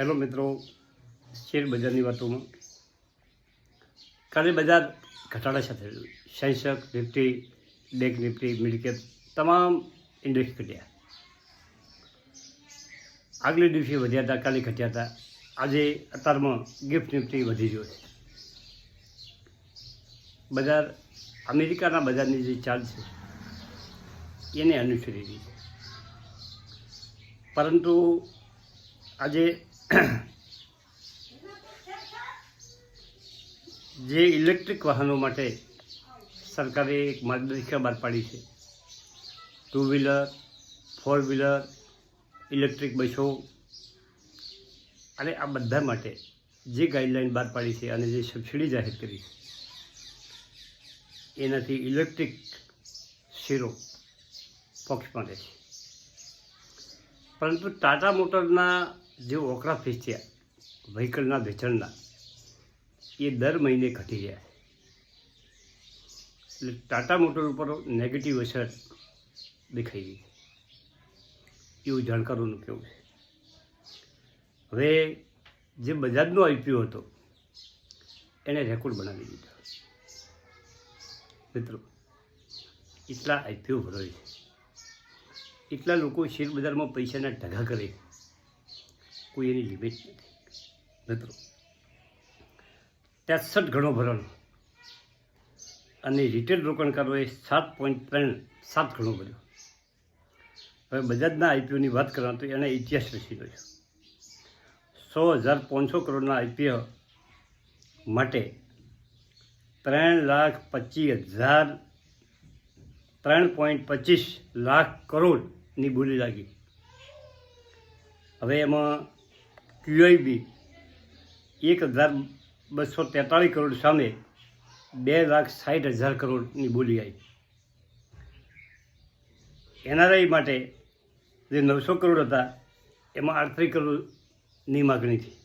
Hello મિત્રો, share બજારની વાતોમાં. કાલે બજાર ઘટાડા સાથે. Sensex Nifty, bank Nifty midcap તમામ ઇન્ડેક્સ ઘટ્યા. આગલે દિવસે વધ્યા હતા, કાલે ઘટ્યા હતા. આજે અત્યારમાં ગિફ્ટ નિફ્ટી વધી ગયો છે. બજાર, અમેરિકાના બજારની જે ચાલ છે, એને અનુસરી રહી છે. પરંતુ આજે જે ઇલેક્ટ્રિક વાહનો માટે સરકારે એક માર્ગદર્શિકા બહાર પાડી છે. Two wheeler four wheeler electric બસો. અને આ બધા માટે જે ગાઈડલાઈન બહાર પાડી છે અને જે સબસિડી જાહેર કરી છે, એનાથી ઇલેક્ટ્રિક શીરો પક્ષમાં રહે છે. પરંતુ ટાટા મોટરના જે ઓકરા ફીસ થયા વ્હીકલના વેચાણના. એ દર મહિને ઘટી જાય. એટલે ટાટા મોટર ઉપર નેગેટિવ અસર દેખાઈ ગઈ. એવું જાણકારોનું કહેવું છે. હવે જે બજાજનો આઈપીઓ હતો એણે રેકોર્ડ બનાવી દીધો. મિત્રો, એટલા આઈપીઓ ભરાય છે. એટલા લોકો શેર બજારમાં પૈસાના ઢગા કરે. કોઈ એની લિમિટ નથી. મિત્રો ત્રેસઠ ગણો ભરણ. અને રિટેલ રોકાણકારોએ સાત પોઈન્ટ ત્રણ સાત ગણો ભર્યો. હવે બજાજના આઈપીઓની વાત કરવા તો એણે ઇતિહાસ રચી છે સો હજાર પાંચસો કરોડના આઈપીઓ માટે ત્રણ લાખ પચીસ હજાર ત્રણ પોઈન્ટ પચીસ લાખ કરોડની બોલી લાગી. હવે એમાં ક્યુઆઈબી એક હજાર બસો તેતાળીસ કરોડ સામે બે લાખ સાઠ હજાર કરોડની બોલી આવી. એનઆરઆઈ માટે જે નવસો કરોડ હતા, એમાં આડત્રીસ કરોડની માગણી થઈ.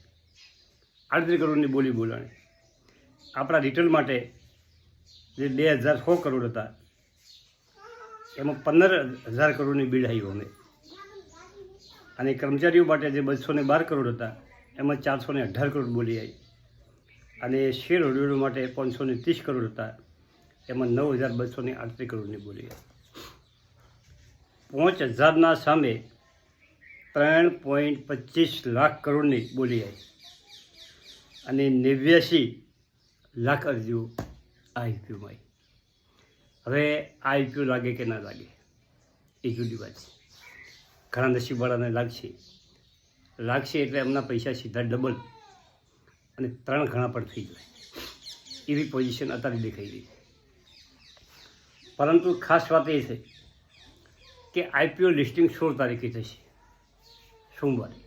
આડત્રીસ કરોડની બોલી બોલાણી. આપણા રિટેલ માટે જે બે હજાર સો કરોડ હતા, એમાં પંદર હજાર કરોડની બિલ આવી અમે. અને કર્મચારીઓ માટે જે બસો બાર કરોડ હતા, એમાં ચારસો અઢાર કરોડ બોલી આવી અને શેર હોલ્ડરો માટે પાંચસો ને ત્રીસ કરોડ હતા, એમાં નવ હજાર બસો ને આડત્રીસ કરોડની બોલી આવી પાંચ હજારના સામે ત્રણ પોઈન્ટ પચીસ લાખ કરોડની બોલી આવી અને નેવ્યાસી લાખ અરજીઓ આ આઈપીઓમાં આવી હવે આ આઈપીઓ લાગે કે ના લાગે, એ જુદી વાત છે. ઘણા નસીબવાળાને લાગશે. લાગશે એટલે એમના પૈસા સીધા ડબલ અને ત્રણ ઘણા પણ થઈ જાય. એવી પોઝિશન અત્યારે દેખાઈ રહી છે. પરંતુ ખાસ વાત એ છે કે આઈપીઓ લિસ્ટિંગ સોળ તારીખે થશે, સોમવારે.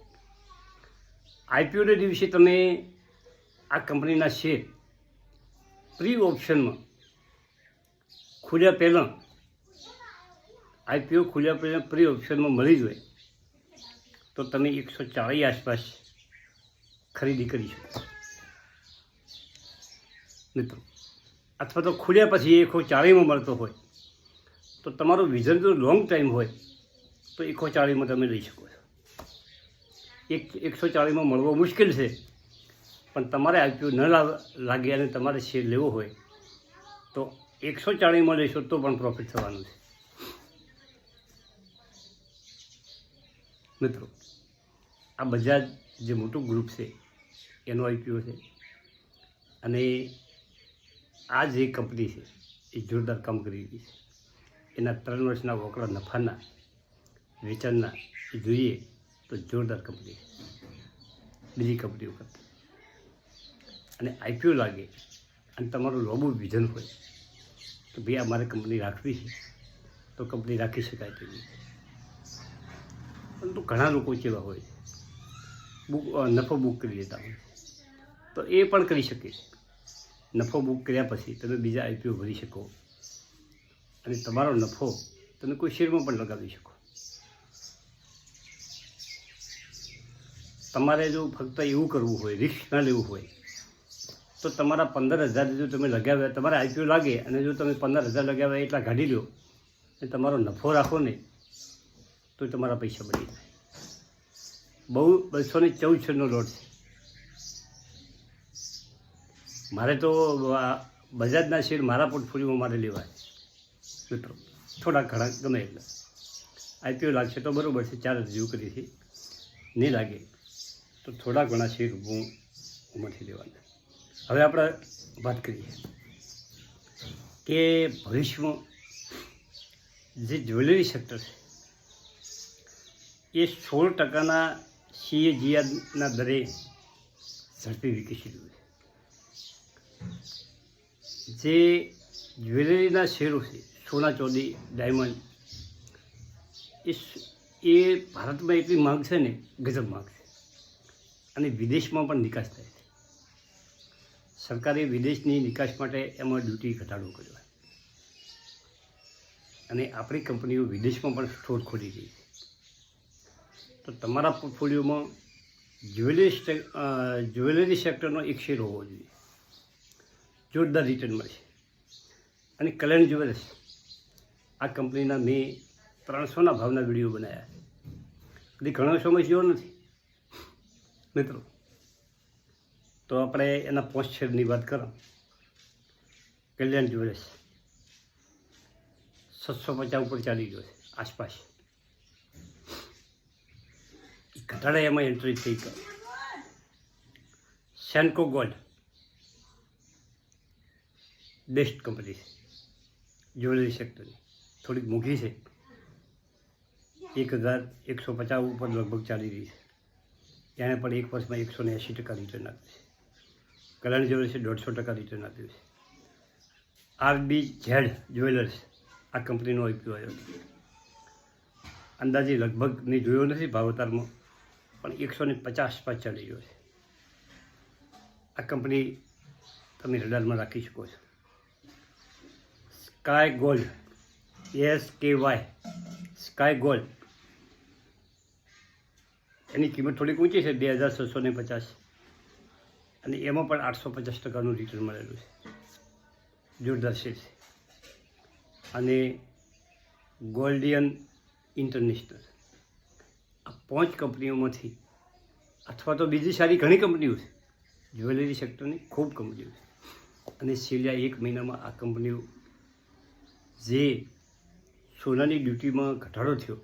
આઈપીઓના દિવસે તમે આ કંપનીના શેર પ્રી ઓપ્શનમાં ખુલ્યા પહેલાં આઈપીઓ ખુલ્યા પહેલાં પ્રી ઓપ્શનમાં મળી જોઈએ તો તમે એકસો ચાળીસ આસપાસ ખરીદી કરી શકો મિત્રો, અથવા તો ખુલ્યા પછી એકસો ચાળીસમાં મળતો હોય, તો તમારું વિઝન જો લોંગ ટાઈમ હોય, તો એકસો ચાળીસમાં તમે લઈ શકો છો. એક એકસો ચાળીસમાં મળવો મુશ્કેલ છે, પણ તમારે આઈપીઓ ન લાગે અને તમારે શેર લેવો હોય, તો એકસો ચાળીસમાં લેશો તો પણ પ્રોફિટ થવાનું છે. મિત્રો, આ બજાજ જે મોટું ગ્રુપ છે, એનો આઈપીઓ છે. અને આ જે કંપની છે, એ જોરદાર કામ કરી રહી છે. એના ત્રણ વર્ષના વોકડા નફાના, વેચાણના જોઈએ તો જોરદાર કંપની બીજી કંપનીઓ કરતાં અને આઈપીઓ લાગે અને તમારું લોબુ વિઝન હોય તો ભાઈ આ મારે કંપની રાખવી છે, તો કંપની રાખી શકાય તેવી. પરંતુ ઘણા લોકો જેવા હોય બુક નફો બુક કરી લેતા હોય. તો એ પણ કરી શકે નફો બુક કર્યા પછી તમે બીજા આઈપીઓ ભરી શકો. અને તમારો નફો તમે કોઈ શેરમાં પણ લગાવી શકો. તમારે જો ફક્ત એવું કરવું હોય રિસ્ક ન લેવું હોય, તો તમારા પંદર હજાર જો તમે લગાવ્યા, તમારે આઈપીઓ લાગે અને જો તમે પંદર હજાર લગાવ્યા એટલા કાઢી લો અને તમારો નફો રાખો ને તો તમારા પૈસા બળી જાય. બહુ બસો ને ચૌદ છનો લોટ છે. મારે તો બજાજના શેર મારા પોર્ટફોલિયોમાં મારે લેવાય મિત્રો, થોડા ઘણા ગમે એટલે. આઈપીઓ લાગશે તો બરાબર છે, ચાર જેવું કરી છે. નહીં લાગે તો થોડા ઘણા શેર હું ઉમરથી લેવાના. હવે આપણે વાત કરીએ કે ભવિષ્યમાં જે જ્વેલરી સેક્ટર છે એ સોળ ટકાના સીએજીઆરના દરે ઝડપી વિકસી રહ્યું છે. જે જ્વેલરીના શેરો છે, સોના ચોદી, ડાયમંડ, એ ભારતમાં એટલી માંગ છે ને, ગજબ માંગ છે. અને વિદેશમાં પણ નિકાસ થાય છે. સરકારે વિદેશની નિકાસ માટે એમાં ડ્યુટી ઘટાડો કર્યો અને આપણી કંપનીઓ વિદેશમાં પણ સ્ટોર ખોલી ગઈ છે. તો તમારા પોર્ટફોલિયોમાં જ્વેલરી જ્વેલરી સેક્ટરનો એક શેર હોવો જોઈએ. જોરદાર રિટર્ન મળશે. અને કલ્યાણ જ્વેલર્સ આ કંપનીના મેં ત્રણસોના ભાવના વીડિયો બનાવ્યા. હજી ઘણો સમય જેવો નથી. મિત્રો, તો આપણે એના પોસ્ટ શેરની વાત કરો. કલ્યાણ જ્વેલર્સ સાતસો પચાસ ઉપર ચાલી ગયો છે, આસપાસ. ઘટાડા એમાં એન્ટ્રી થઈ ગઈ. સેન્કો ગોલ્ડ બેસ્ટ કંપની છે. જ્વેલરી સેક્ટરની થોડીક મોંઘી છે. એક હજાર એકસો પચાસ ઉપર લગભગ ચાલી રહી છે. એણે પણ એક વર્ષમાં એકસો ને એંસી ટકા રિટર્ન આપ્યું છે. કલ્યાણ જ્વેલર્સે દોઢસો ટકા રિટર્ન આપ્યું છે. આરબી ઝેડ જ્વેલર્સ આ કંપનીનો આઈપીઓ આવ્યો અંદાજે લગભગ મેં જોયો નથી ભાવતારમાં પણ એકસો ને પચાસ પર ચડી ગયો છે. આ કંપની તમે રડારમાં રાખી શકો છો. Sky Gold S K Y Sky Gold એની કિંમત થોડીક ઊંચી છે, બે હજાર છસો ને પચાસ. અને એમાં પણ આઠસો પચાસ ટકાનું રિટર્ન મળેલું છે. જોરદાર છે. અને ગોલ્ડિયન ઇન્ટરનેશનલ આ પાંચ કંપનીઓમાંથી અથવા તો બીજી સારી ઘણી કંપનીઓ છે. જ્વેલરી સેક્ટરની ખૂબ કંપનીઓ છે. અને છેલ્લા એક મહિનામાં આ કંપનીઓ જે સોનાની ડ્યુટીમાં ઘટાડો થયો,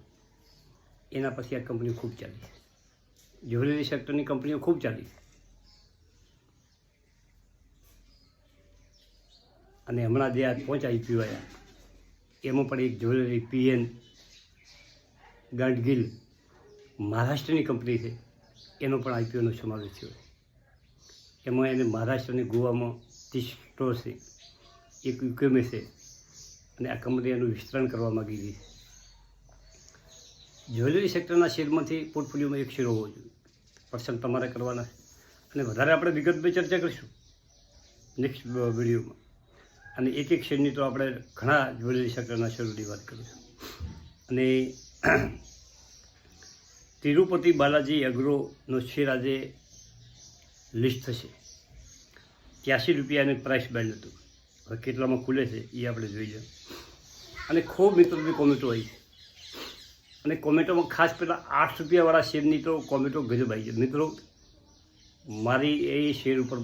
એના પછી આ કંપનીઓ ખૂબ ચાલી છે. જ્વેલરી સેક્ટરની કંપનીઓ ખૂબ ચાલી છે. અને હમણાં જે આ પાંચ આઈપીઓ આવ્યા, એમાં પણ એક જ્વેલરી પીએન ગાડગિલ મહારાષ્ટ્રની કંપની છે, એનો પણ આઈપીઓનો સમાવેશ થયો એમાં એને મહારાષ્ટ્ર અને ગોવામાં ત્રીસ સ્ટોર છે, એક યુકેમે છે, અને આ કંપની એનું વિસ્તરણ કરવા માગી હતી જ્વેલરી સેક્ટરના શેરમાંથી પોર્ટફોલિયોમાં એક શેર હોવો જોઈએ. પર્સન્ટ તમારે કરવાના અને વધારે આપણે વિગતમાં ચર્ચા કરીશું, નેક્સ્ટ વિડીયોમાં. અને એક એક શેરની તો આપણે ઘણા જ્વેલરી સેક્ટરના શેરોની વાત કરીશું. અને તિરુપતિ બાલાજી એગ્રોનો શેર આજે લિસ્ટ થશે. ત્યાસી રૂપિયાની પ્રાઇસ બેન્ડ હતું. હવે કેટલામાં ખુલે છે એ આપણે જોઈ લઈએ. અને ખૂબ મિત્રોની કોમેટો આવી છે. અને કોમેટોમાં ખાસ પહેલાં આઠ રૂપિયાવાળા શેરની તો કોમેટો ગજબ આવી છે. મિત્રો, મારી એ શેર ઉપર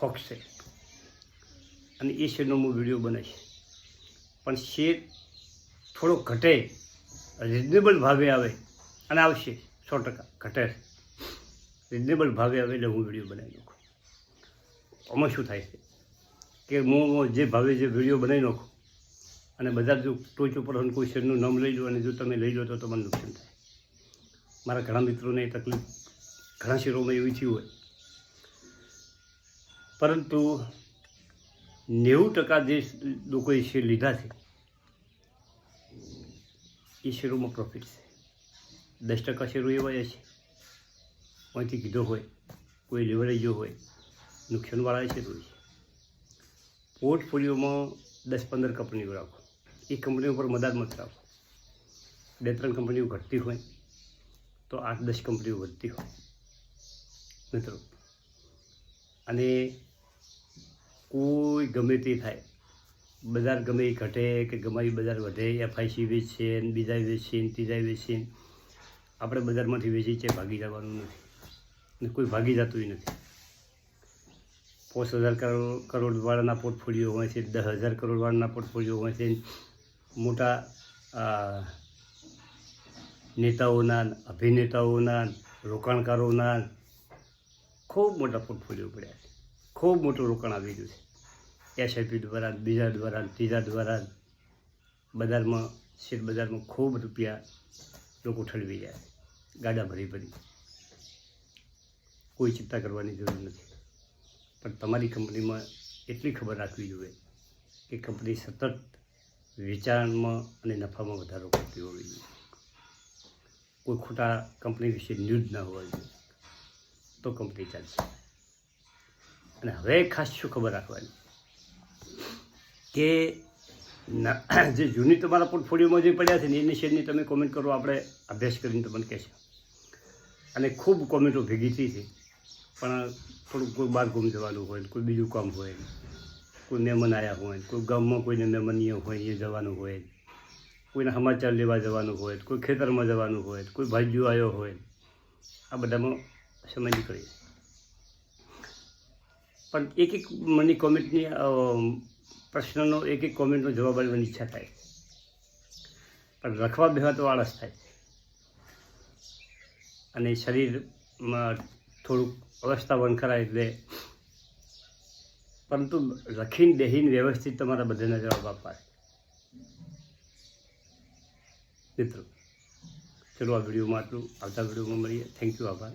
ફોક્સ છે. અને એ શેરનો હું વીડિયો બનાવીશ. પણ શેર થોડો ઘટે રિઝનેબલ ભાવે આવે અને આવશે સો ટકા, ઘટે રિઝનેબલ ભાવે એટલે હું વીડિયો બનાવી નાખું. આમાં શું થાય છે? કે હું જે ભાવે જે વીડિયો બનાવી નાખું અને બધા જો ટોચ ઉપર કોઈ શેરનું નામ લઈ લો અને જો તમે લઈ લો તો તમને નુકસાન થાય. મારા ઘણા મિત્રોને તકલીફ ઘણા શેરોમાં એવી થયું હોય. પરંતુ નેવું ટકા જે લોકોએ શેર લીધા છે, એ શેરોમાં પ્રોફિટ છે. દસ ટકા શેરો એવા છે. અહીંથી કીધો હોય, કોઈ લેવડાઈ ગયો હોય, નુકસાનવાળા શેરો છે પોર્ટફોલિયોમાં દસ પંદર કંપનીઓ રાખો. એ કંપનીઓ પર મદદ મત રાખો. બે ત્રણ કંપનીઓ ઘટતી હોય, તો આઠ દસ કંપનીઓ વધતી હોય. મિત્રો, અને કોઈ ગમે તે થાય. બજાર ગમે એ ઘટે કે ગમે એ બજાર વધે, એફઆઈસી વેચશે બીજા વેચશે ત્રીજા વેચશે આપણે બજારમાંથી વેચી છે ભાગી જવાનું નથી. ને કોઈ ભાગી જતું નથી. પાંચ હજાર કરોડ, કરોડવાળાના પોર્ટફોલિયો હોય છે, દસ હજાર કરોડવાળાના પોર્ટફોલિયો હોય છે. મોટા નેતાઓના, અભિનેતાઓના, રોકાણકારોના ખૂબ મોટા પોર્ટફોલિયો પડ્યા છે. ખૂબ મોટું રોકાણ આવી ગયું છે. એસઆઈપી દ્વારા, બીજા દ્વારા, ત્રીજા દ્વારા બજારમાં, શેર બજારમાં ખૂબ રૂપિયા લોકો ઠલવી જાય ગાડા ભરી ભરી. કોઈ ચિંતા કરવાની જરૂર નથી. પણ તમારી કંપનીમાં એટલી ખબર રાખવી જોઈએ કે કંપની સતત વેચાણમાં અને નફામાં વધારો કરતી હોવી જોઈએ. કોઈ ખોટા કંપની વિશે ન્યૂઝ ના હોવા જોઈએ, તો કંપની ચાલશે. અને હવે ખાસ શું ખબર રાખવાની? કે જે જૂની તમારા પોર્ટફોલિયોમાં જે પડ્યા છે ને, એની શેરની તમે કોમેન્ટ કરો, આપણે અભ્યાસ કરીને તમને કહેશે. અને ખૂબ કોમેન્ટો ભેગી થઈ છે. પણ થોડુંક કોઈ બહાર ગુમ જવાનું હોય, કોઈ બીજું કામ હોય, કોઈ મહેમાન આવ્યા હોય, કોઈ ગામમાં કોઈને મહેમાનીય હોય, એ જવાનું હોય, કોઈને સમાચાર લેવા જવાનું હોય, કોઈ ખેતરમાં જવાનું હોય, કોઈ ભાઈઓ આવ્યો હોય, આ બધામાં સમય નીકળી પણ એક એક મની કોમેન્ટની પ્રશ્નનો એક એક કોમેન્ટનો જવાબ આપવાની ઈચ્છા થાય. પણ લખવા બેવા તો આળસ થાય અને શરીરમાં થોડુંક અવસ્થા વંખરાય એટલે પરંતુ લખીને દેહીને વ્યવસ્થિત તમારા બધાના જવાબ આપવા મિત્રો, ચલો આ વિડીયોમાં આટલું. આવતા વિડીયોમાં મળીએ. થેન્ક યુ આભાર.